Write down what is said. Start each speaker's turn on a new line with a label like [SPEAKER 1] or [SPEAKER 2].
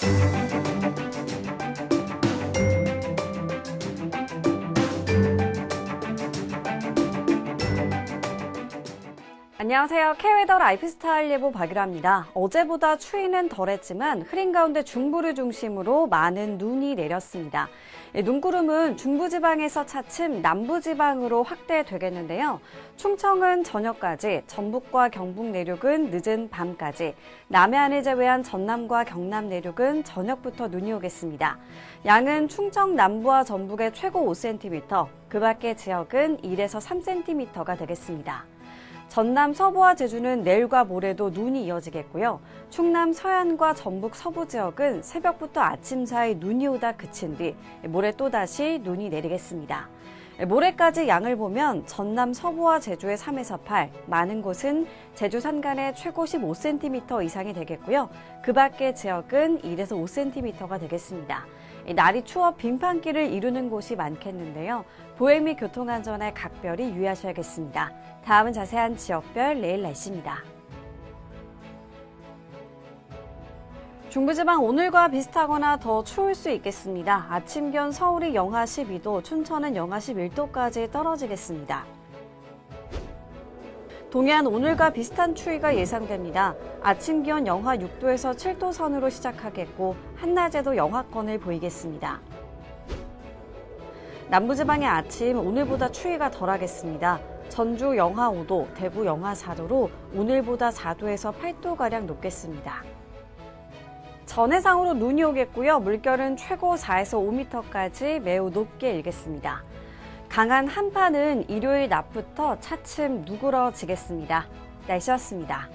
[SPEAKER 1] Thank you. 안녕하세요. K웨더 라이프스타일 예보 박유라입니다. 어제보다 추위는 덜했지만 흐린 가운데 중부를 중심으로 많은 눈이 내렸습니다. 예, 눈구름은 중부지방에서 차츰 남부지방으로 확대되겠는데요. 충청은 저녁까지, 전북과 경북 내륙은 늦은 밤까지, 남해안을 제외한 전남과 경남 내륙은 저녁부터 눈이 오겠습니다. 양은 충청 남부와 전북의 최고 5cm, 그 밖의 지역은 1에서 3cm가 되겠습니다. 전남 서부와 제주는 내일과 모레도 눈이 이어지겠고요. 충남 서해안과 전북 서부 지역은 새벽부터 아침 사이 눈이 오다 그친 뒤 모레 또다시 눈이 내리겠습니다. 모레까지 양을 보면 전남 서부와 제주의 3에서 8, 많은 곳은 제주 산간의 최고 15cm 이상이 되겠고요. 그 밖의 지역은 1에서 5cm가 되겠습니다. 날이 추워 빙판길을 이루는 곳이 많겠는데요. 보행 및 교통안전에 각별히 유의하셔야겠습니다. 다음은 자세한 지역별 내일 날씨입니다. 중부지방 오늘과 비슷하거나 더 추울 수 있겠습니다. 아침 기온 서울이 영하 12도, 춘천은 영하 11도까지 떨어지겠습니다. 동해안 오늘과 비슷한 추위가 예상됩니다. 아침 기온 영하 6도에서 7도 선으로 시작하겠고 한낮에도 영하권을 보이겠습니다. 남부지방의 아침 오늘보다 추위가 덜하겠습니다. 전주 영하 5도, 대구 영하 4도로 오늘보다 4도에서 8도가량 높겠습니다. 전해상으로 눈이 오겠고요. 물결은 최고 4에서 5m까지 매우 높게 일겠습니다. 강한 한파는 일요일 낮부터 차츰 누그러지겠습니다. 날씨였습니다.